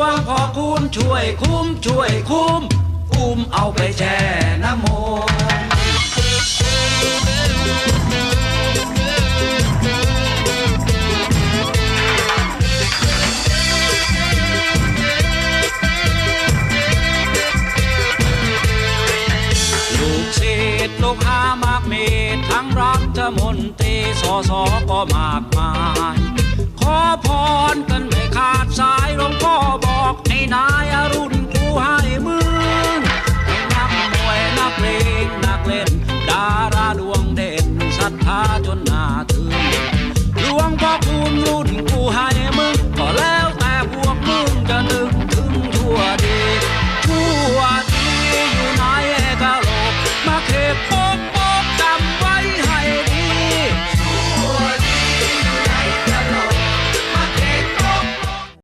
วงพ่อคุณช่วยคุ้มช่วยคุ้มอุ้มเอาไปแช่น้ำมนลูกศิษย์ลูกหามากมีทั้งรัฐมนตรีสอสอก็มากมา ดาราดวงเด่นศรัทธาจนหนาถึง